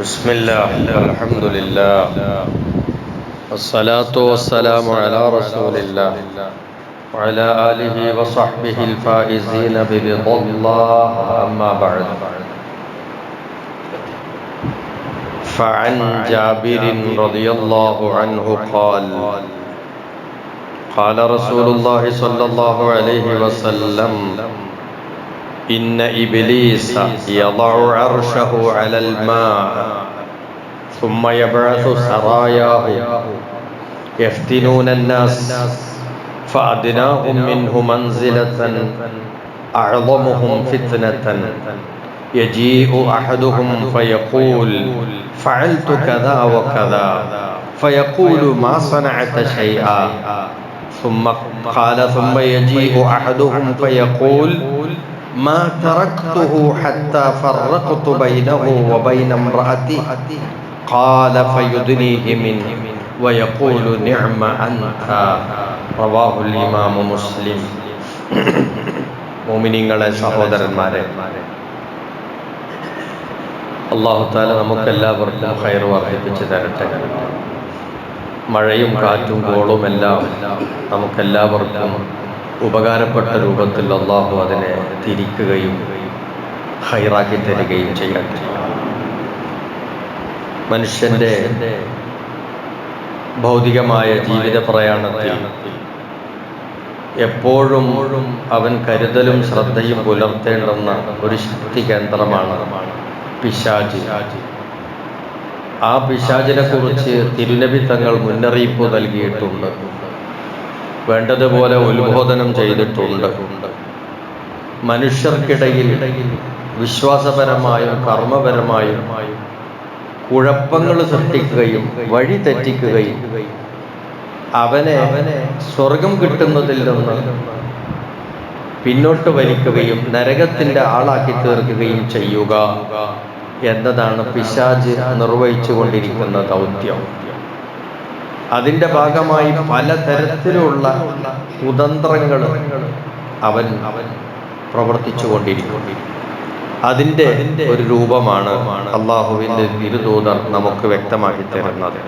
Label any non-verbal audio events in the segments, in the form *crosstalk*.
بسم الله. الحمد لله. والصلاة والسلام على رسول الله. وعلى آله وصحبه الفائزين برضا الله. أما بعد. فعن جابر رضي الله عنه قال قال رسول الله صلى الله عليه وسلم إن إبليس يضع عرشه على الماء ثم يبعث سراياه. يفتنون الناس فأدناهم منه منزلة أعظمهم فتنة. يجيء أحدهم فيقول فعلت كذا وكذا. فيقول ما صنعت شيئا. ثم قال ثم يجيء أحدهم فيقول ما تركته حتى فرقت بينه وبين امرأتي قال فيدنيه منه ويقول نعم أنت رواه الإمام مسلم മോമിനിങ്ങളെ സഹോദരന്മാരെ അള്ളാഹു താല നമുക്കെല്ലാവർക്കും ഹയർ വർദ്ധിപ്പിച്ച് തരട്ടെ മഴയും കാറ്റും കോളും എല്ലാം നമുക്കെല്ലാവർക്കും ഉപകാരപ്പെട്ട രൂപത്തിൽ അള്ളാഹു അതിനെ തിരിക്കുകയും ഹൈറാക്കി തരികയും ചെയ്യട്ടെ മനുഷ്യന്റെ ഭൗതികമായ ജീവിത പ്രയാണത്തിൽ എപ്പോഴും അവൻ കരുതലും ശ്രദ്ധയും പുലർത്തേണ്ടുന്ന ഒരു ശക്തി കേന്ദ്രമാണ് പിശാജി ആ പിശാചിനെ കുറിച്ച് തിരുനബി തങ്ങൾ മുന്നറിയിപ്പ് നൽകിയിട്ടുണ്ട്. വേണ്ടതുപോലെ ഉത്ബോധനം ചെയ്തിട്ടുണ്ട്. മനുഷ്യർക്കിടയിൽ വിശ്വാസപരമായും കർമ്മപരമായും കുഴപ്പങ്ങൾ സൃഷ്ടിക്കുകയും വഴി തെറ്റിക്കുകയും അവനെ സ്വർഗം കിട്ടുന്നതിൽ നിന്ന് പിന്നോട്ട് വലിക്കുകയും നരകത്തിന്റെ ആളാക്കി തീർക്കുകയും ചെയ്യുക എന്നതാണ് പിശാജ് നിർവഹിച്ചു കൊണ്ടിരിക്കുന്ന ദൗത്യം. അതിന്റെ ഭാഗമായി പലതരത്തിലുള്ള കുതന്ത്രങ്ങൾ അവൻ അവൻ പ്രവർത്തിച്ചു കൊണ്ടിരിക്കും അതിന്റെ ഒരു രൂപമാണ് അള്ളാഹുവിന്റെ ഇരുതൂതർ നമുക്ക് വ്യക്തമാക്കി തരുന്നത്.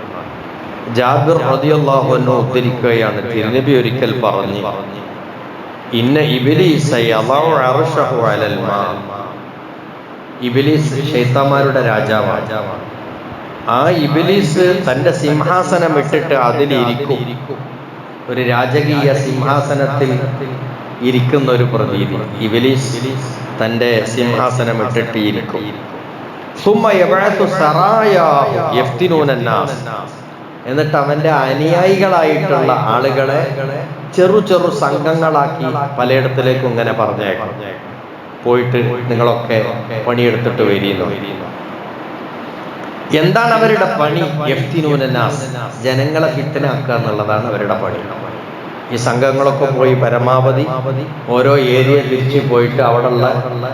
ജാബിർ റളിയല്ലാഹു അൻഹു ഉദ്ധരിക്കുകയാണ്. തിരുനബി ഒരിക്കൽ പറഞ്ഞു ഇന്ന ഇബിലീസ് ഇബിലീസ് ശൈത്താന്മാരുടെ രാജാവാണ്. ആ ഇബിലീസ് തന്റെ സിംഹാസനം ഇട്ടിട്ട് അതിലിരിക്കും. ഒരു രാജകീയ സിംഹാസനത്തിൽ ഇരിക്കുന്ന ഒരു പ്രതീതി. ഇബിലീസ് തന്റെ സിംഹാസനം ഇട്ടിട്ട് ഇരിക്കും. എന്നിട്ട് അവന്റെ അനുയായികളായിട്ടുള്ള ആളുകളെ ചെറു ചെറു സംഘങ്ങളാക്കി പലയിടത്തിലേക്കും ഇങ്ങനെ പറഞ്ഞേക്കും. പോയിട്ട് നിങ്ങളൊക്കെ പണിയെടുത്തിട്ട് വരിയുന്നു? എന്താണ് അവരുടെ പണി? എഫ്തിനൂനാസ് ജനങ്ങളെ ഫിത്തനാക്കുക എന്നുള്ളതാണ് അവരുടെ പണി. ഈ സംഘങ്ങളൊക്കെ പോയി പരമാവധി ഓരോ ഏരിയ തിരിച്ചു പോയിട്ട് അവിടെയുള്ള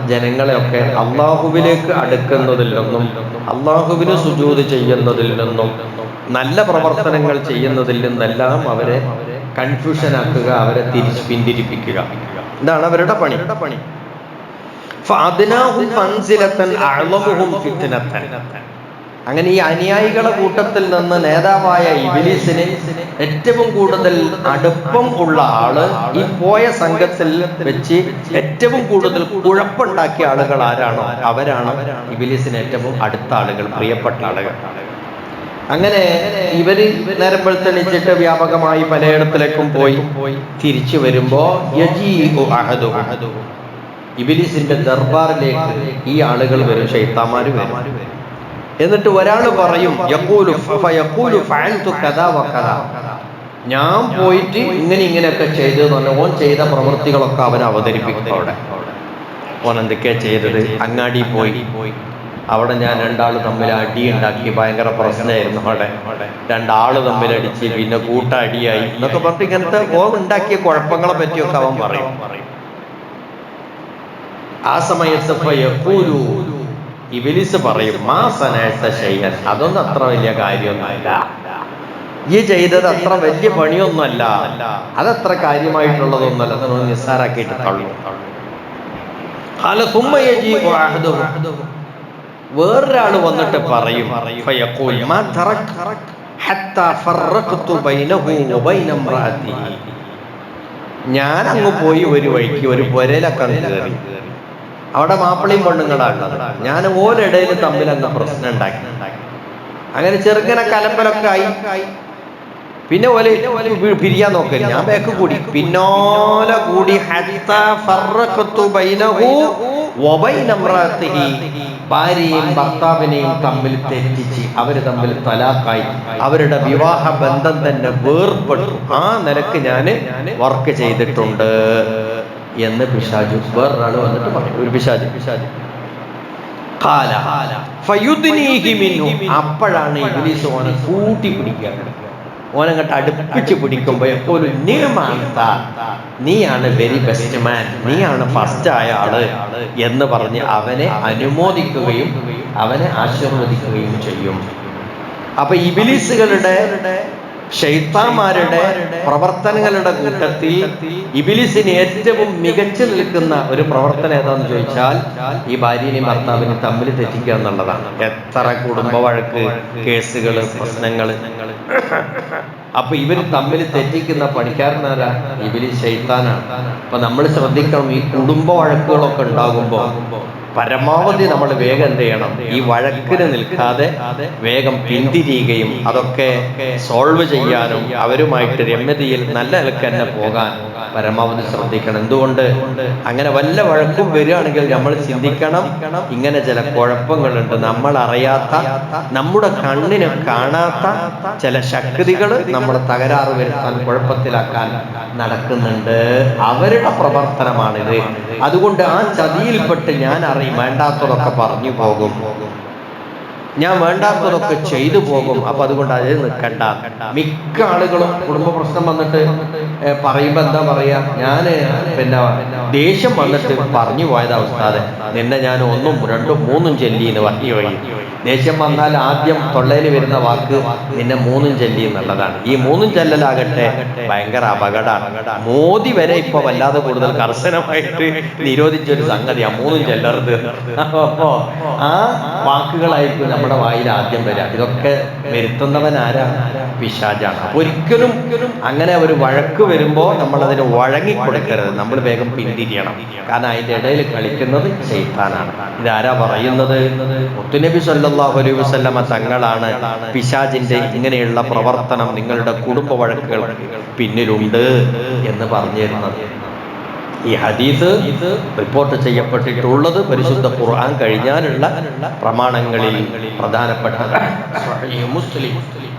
ജനങ്ങളെയൊക്കെ അള്ളാഹുവിലേക്ക് അടുക്കുന്നതിൽ നിന്നും അള്ളാഹുവിന് സുജൂത് ചെയ്യുന്നതിൽ നിന്നും നല്ല പ്രവർത്തനങ്ങൾ ചെയ്യുന്നതിൽ നിന്നെല്ലാം അവരെ കൺഫ്യൂഷൻ ആക്കുക അവരെ തിരിച്ച് പിന്തിരിപ്പിക്കുക. ഇതാണ് അവരുടെ പണി. പണി അങ്ങനെ ഈ അനുയായികളെ കൂട്ടത്തിൽ നിന്ന് നേതാവായ ഇബിലിസിന് ഏറ്റവും കൂടുതൽ അടുപ്പം ഉള്ള ആൾ ഈ പോയ സംഘത്തിൽ വെച്ച് ഏറ്റവും കൂടുതൽ കുഴപ്പമുണ്ടാക്കിയ ആളുകൾ ആരാണോ അവരാണ് ഇബിലിസിന് ഏറ്റവും അടുത്ത ആളുകൾ പ്രിയപ്പെട്ട ആളുകൾ. അങ്ങനെ ഇവർ നേരം വെളുത്തെണിച്ചിട്ട് വ്യാപകമായി പലയിടത്തിലേക്കും പോയി തിരിച്ചു വരുമ്പോ ഇബിലിസിന്റെ ദർബാറിലേക്ക് ഈ ആളുകൾ വരും ഷെയ്ത്താമാര് വരും. എന്നിട്ട് ഒരാൾ പറയും ഞാൻ പോയിട്ട് ഇങ്ങനെ ഇങ്ങനെയൊക്കെ ചെയ്തു എന്ന് ഓൻ ചെയ്ത പ്രവൃത്തികളൊക്കെ അവൻ അവതരിപ്പിക്കും അവിടെ. ഓൻ എന്തൊക്കെയാ ചെയ്തത്? അങ്ങാടി പോയി. അവിടെ ഞാൻ രണ്ടാൾ തമ്മിൽ അടി ഉണ്ടാക്കി. ഭയങ്കര പ്രശ്നമായിരുന്നു അവിടെ. രണ്ടാൾ തമ്മിൽ അടിച്ച് പിന്നെ കൂട്ടടിയായി എന്നൊക്കെ പറഞ്ഞിട്ട് ഇങ്ങനത്തെ ഓൻ ഉണ്ടാക്കിയ കുഴപ്പങ്ങളെ പറ്റിയൊക്കെ അവൻ പറയും. ആ സമയത്ത് ഇബിലിസ് പറയും മാസനായിട്ട ശൈലൻ അതൊന്നും അത്ര വലിയ കാര്യമൊന്നുമല്ല. ഈ ചെയ്തത് അത്ര വലിയ പണിയൊന്നുമല്ല. അതത്ര കാര്യമായിട്ടുള്ളതൊന്നുമല്ല. അതൊന്നും നിസ്സാരാക്കിയിട്ട് തള്ളു. വേറൊരാൾ വന്നിട്ട് പറയും മാ ഞാൻ അങ്ങ് പോയി ഒരു വഴിക്ക് ഒരു പുരയിലൊക്കെ കയറി അവിടെ മാപ്പിളയും പെണ്ണുങ്ങളാണ് ഞാൻ ഓരിടയിൽ തമ്മിൽ എന്താ പ്രശ്നം ഉണ്ടാക്കി. അങ്ങനെ ചെറുങ്ങനെ കലമ്പലൊക്കെ ആയി. പിന്നെ ഓലെ പിരിയാൻ നോക്കൽ. ഞാൻ ബാക്ക് കൂടി. പിന്നോലെ കൂടി ഭാര്യയും ഭർത്താവിനെയും തമ്മിൽ തെറ്റിച്ച് അവർ തമ്മിൽ തലാക്കായി അവരുടെ വിവാഹ ബന്ധം തന്നെ വേർപെട്ടു. ആ നിലയ്ക്ക് ഞാൻ വർക്ക് ചെയ്തിട്ടുണ്ട്. എന്ന് പിശാജു വേറൊരാൾ വന്നിട്ട് പറയും ഒരു പിശാജു. പിശാജു അപ്പോഴാണ് ഇംഗ്ലീഷ് ഓനെ കൂട്ടി പിടിക്കുക. ഓനങ്ങട്ട് അടുപ്പിച്ച് പിടിക്കുമ്പോ എപ്പോഴും നീയാണ് വെരി ബെസ്റ്റ് മാൻ നീയാണ് ഫസ്റ്റ് ആയ ആൾ എന്ന് പറഞ്ഞ് അവനെ അനുമോദിക്കുകയും അവനെ ആശീർവദിക്കുകയും ചെയ്യും. അപ്പൊ ഇബിലിസുകളുടെ ഷെയ്ത്താന്മാരുടെ പ്രവർത്തനങ്ങളുടെ കൂട്ടത്തിൽ ഇബിലിസിന് ഏറ്റവും മികച്ചു നിൽക്കുന്ന ഒരു പ്രവർത്തനം ഏതാന്ന് ചോദിച്ചാൽ ഈ ഭാര്യനെയും ഭർത്താവിനെ തമ്മിൽ തെറ്റിക്കുക എന്നുള്ളതാണ്. എത്ര കുടുംബ വഴക്ക് കേസുകൾ പ്രശ്നങ്ങൾ *laughs* അപ്പൊ ഇവർ തമ്മിൽ തെറ്റിക്കുന്ന പണിക്കാരനാരാ? ഇവർ ഷെയ്ത്താനാണ്. അപ്പൊ നമ്മൾ ശ്രദ്ധിക്കണം ഈ കുടുംബ വഴക്കുകളൊക്കെ ഉണ്ടാകുമ്പോ പരമാവധി നമ്മൾ വേഗം എന്ത് ചെയ്യണം? ഈ വഴക്കിന് നിൽക്കാതെ വേഗം പിന്തിരിയുകയും അതൊക്കെ സോൾവ് ചെയ്യാനും അവരുമായിട്ട് രമ്യതയിൽ നല്ല നിലയ്ക്ക് തന്നെ പോകാൻ പരമാവധി ശ്രദ്ധിക്കണം. എന്തുകൊണ്ട്? അങ്ങനെ വല്ല വഴക്കും വരികയാണെങ്കിൽ നമ്മൾ ചിന്തിക്കണം. ഇങ്ങനെ ചില കുഴപ്പങ്ങളുണ്ട്. നമ്മൾ അറിയാത്ത നമ്മുടെ കണ്ണിന് കാണാത്ത ചില ശക്തികൾ നമ്മൾ തകരാറ് വരുത്താൻ കുഴപ്പത്തിലാക്കാൻ നടക്കുന്നുണ്ട്. അവരുടെ പ്രവർത്തനമാണിത്. അതുകൊണ്ട് ആ ചതിയിൽപ്പെട്ട് ഞാൻ അറിയും വേണ്ടാത്തതൊക്കെ പറഞ്ഞു പോകും. ഞാൻ വേണ്ടാത്തതൊക്കെ ചെയ്തു പോകും. അപ്പൊ അതുകൊണ്ട് അതിൽ നിൽക്കണ്ട. മിക്ക ആളുകളും കുടുംബ പ്രശ്നം വന്നിട്ട് പറയുമ്പോ എന്താ പറയാ? ഞാൻ പിന്നെ ദേഷ്യം വന്നിട്ട് പറഞ്ഞു പോയത് അവസ്ഥ നിന്നെ ഞാൻ ഒന്നും രണ്ടും മൂന്നും ചെല്ലിന്ന് പറഞ്ഞു വഴി ദേഷ്യം വന്നാൽ ആദ്യം തൊള്ളയിൽ വരുന്ന വാക്ക് നിന്നെ മൂന്നും ചെല്ലി എന്നുള്ളതാണ്. ഈ മൂന്നും ചെല്ലലാകട്ടെ ഭയങ്കര അപകടമാണ്. മോദി വരെ ഇപ്പൊ വല്ലാതെ കൂടുതൽ കർശനമായിട്ട് നിരോധിച്ച ഒരു സംഗതിയാണ് മൂന്നും ചെല്ലരുത്. അപ്പോ ആ വാക്കുകളായിരിക്കും നമ്മുടെ വായിൽ ആദ്യം വരിക. ഇതൊക്കെ വരുത്തുന്നവൻ ആരാ? പിശാജാണ്. ഒരിക്കലും അങ്ങനെ ഒരു വഴക്ക് വരുമ്പോ നമ്മൾ അതിന് വഴങ്ങിക്കൊടുക്കരുത്. നമ്മൾ വേഗം പിന്തിരിയണം. കാരണം അതിന്റെ ഇടയിൽ കളിക്കുന്നത് ചെയ്ത്താനാണ് ഇതാരാ പറയുന്നത്? മുത്തുനബി സല്ലാഹു അലൈഹി വസല്ലമ തങ്ങളാണ് പിശാജിന്റെ ഇങ്ങനെയുള്ള പ്രവർത്തനം നിങ്ങളുടെ കുടുംബ വഴക്കുകൾ പിന്നിലുണ്ട് എന്ന് പറഞ്ഞു തരുന്നത് ഈ ഹദീസ് റിപ്പോർട്ട് ചെയ്യപ്പെട്ടിട്ടുള്ളത് പരിശുദ്ധ ഖുർആൻ കഴിഞ്ഞാലുള്ള പ്രമാണങ്ങളിൽ പ്രധാനപ്പെട്ട മുസ്ലിം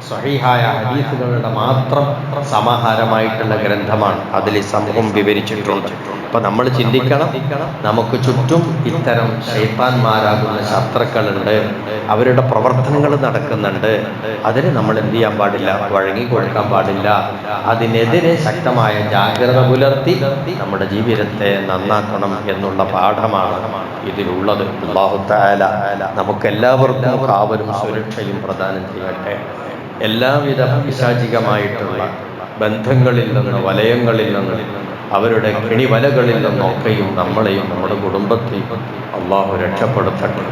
സ്വഹീഹായ ഹദീസുകളുടെ മാത്രം സമാഹാരമായിട്ടുള്ള ഗ്രന്ഥമാണ് അതിൽ സമൂഹം വിവരിച്ചിട്ടുണ്ട്. അപ്പൊ നമ്മൾ ചിന്തിക്കണം നമുക്ക് ചുറ്റും ഇത്തരം ശൈത്താന്മാരാകുന്ന ശത്രുക്കളുണ്ട് അവരുടെ പ്രവർത്തനങ്ങൾ നടക്കുന്നുണ്ട് അതിന് നമ്മൾ എന്ത് ചെയ്യാൻ പാടില്ല? വഴങ്ങി കൊടുക്കാൻ പാടില്ല. അതിനെതിരെ ശക്തമായ ജാഗ്രത പുലർത്തി നമ്മുടെ ജീവിതത്തെ നന്നാക്കണം എന്നുള്ള പാഠമാണ് ഇതിലുള്ളത്. അള്ളാഹു നമുക്ക് നമുക്കെല്ലാവർക്കും കാവലും സുരക്ഷയും പ്രദാനം ചെയ്യട്ടെ. എല്ലാവിധ പിശാചികമായിട്ടുള്ള ബന്ധങ്ങളിൽ നിന്ന് വലയങ്ങളിൽ നിന്ന് അവരുടെ കെണിവലകളിൽ നിന്നൊക്കെയും നമ്മളെയും നമ്മുടെ കുടുംബത്തെയും അള്ളാഹു രക്ഷപ്പെടുത്തട്ടെ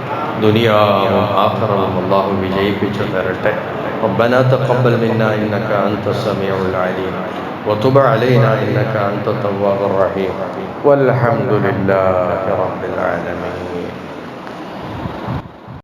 ദുനിയാവും ആഖിറവും അള്ളാഹു വിജയിപ്പിച്ചു തരട്ടെ ربنا تقبل منا إنك أنت السميع العليم وتب علينا إنك أنت التواب الرحيم والحمد لله رب العالمين